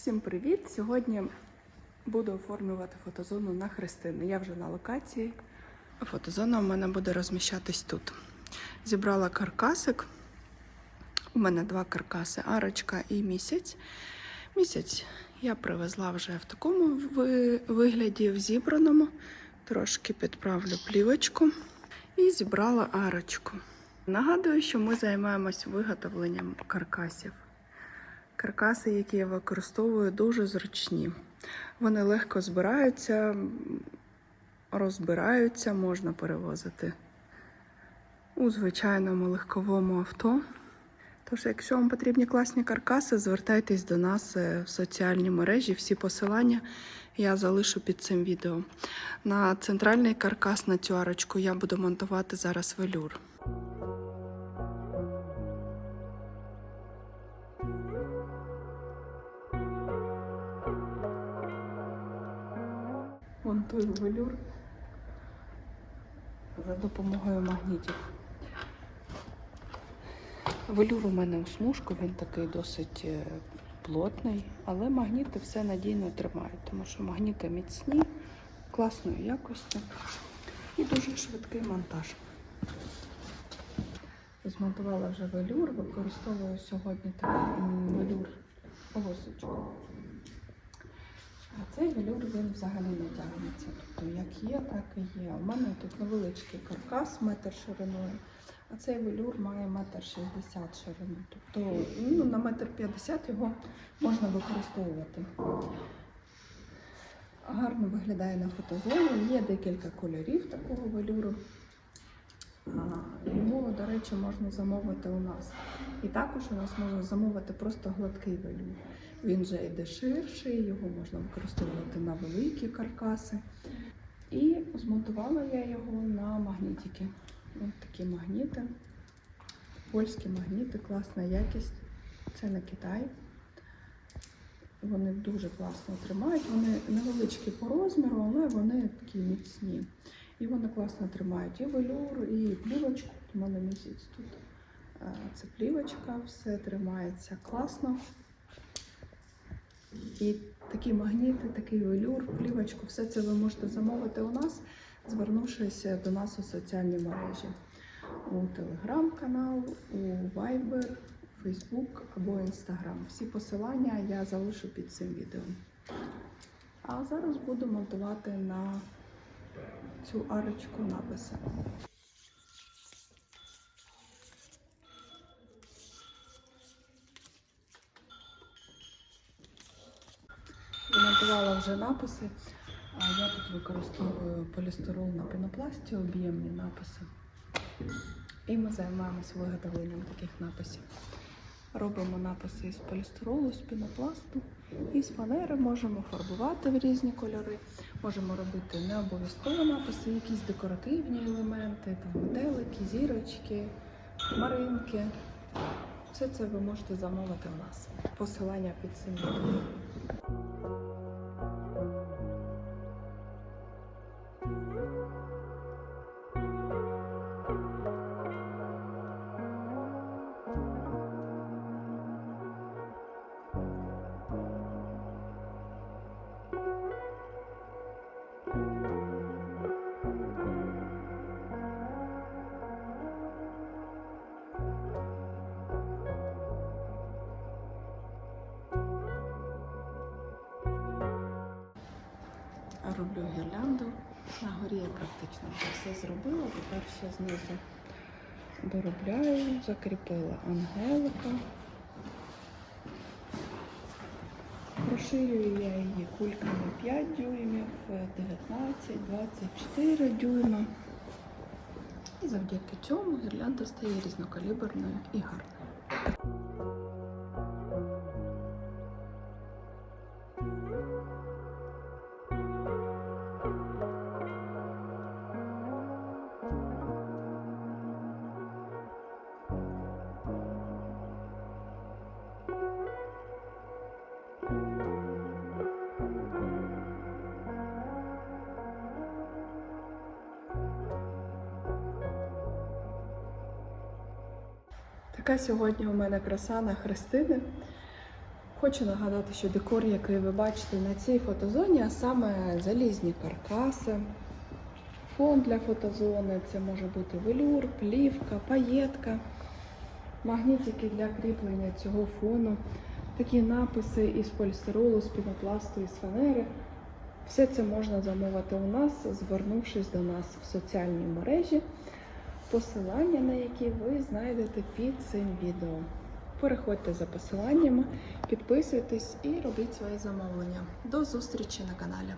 Всім привіт! Сьогодні буду оформлювати фотозону на Христини. Я вже на локації. Фотозона у мене буде розміщатись тут. Зібрала каркасик. У мене два каркаси арочка і місяць. Місяць я привезла вже в такому вигляді, в зібраному. Трошки підправлю плівочку і зібрала арочку. Нагадую, що ми займаємось виготовленням каркасів. Каркаси, які я використовую, дуже зручні. Вони легко збираються, розбираються, можна перевозити у звичайному легковому авто. Тож, якщо вам потрібні класні каркаси, звертайтесь до нас е, в соціальні мережі. Всі посилання я залишу під цим відео. На центральний каркас на цю арочку я буду монтувати зараз велюр. Монтую велюр за допомогою магнітів. Велюр у мене у смужку, він такий досить е, плотний, але магніти все надійно тримають, тому що магніти міцні, класної якості і дуже швидкий монтаж. Змонтувала вже велюр, використовую сьогодні такий велюр полосочку. А цей велюр він взагалі не тягнеться. Тобто як є, так і є. У мене тут невеличкий каркас, метр шириною, а цей велюр має метр шістдесят ширину. Тобто ну, на метр п'ятдесят його можна використовувати. Гарно виглядає на фотозоні. Є декілька кольорів такого велюру. Його, до речі, можна замовити у нас. І також у нас можна замовити просто гладкий велюр. Він вже йде ширший, його можна використовувати на великі каркаси. І змонтувала я його на магнітики. Ось такі магніти. Польські магніти, класна якість. Це на Китай. Вони дуже класно тримають. Вони невеличкі по розміру, але вони такі міцні. І вони класно тримають і велюр, і плівочку. У мене місяць тут. Е, Це плівочка, все тримається класно. І такі магніти, такий велюр, плівочку, все це ви можете замовити у нас, звернувшись до нас у соціальні мережі. У телеграм-канал, у Viber, Facebook або Instagram. Всі посилання я залишу під цим відео. А зараз буду монтувати на цю арочку написи. Демонтувала вже написи. А я тут використовую полістирол на пінопласті, об'ємні написи. І ми займаємося виготовленням таких написів. Робимо написи із полістиролу, з пінопласту і з фанери можемо фарбувати в різні кольори. Можемо робити не обов'язково написи, якісь декоративні елементи, там метелики, зірочки, хмаринки. Все це ви можете замовити у нас. Посилання під цим відео. Роблю гірлянду. На горі я практично все зробила. Тепер ще знизу доробляю, закріпила ангелика. Розширюю я її кульками 5 дюймів, 19, 24 дюйма. І завдяки цьому гірлянда стає різнокаліберною і гарною. Така сьогодні у мене краса на Христини. Хочу нагадати, що декор, який ви бачите на цій фотозоні, а саме залізні каркаси, фон для фотозони, це може бути велюр, плівка, паєтка, магнітики для кріплення цього фону, такі написи із полістиролу, з пінопласту, із фанери. Все це можна замовити у нас, звернувшись до нас в соціальній мережі, посилання на які ви знайдете під цим відео. Переходьте за посиланнями, підписуйтесь і робіть свої замовлення. До зустрічі на каналі.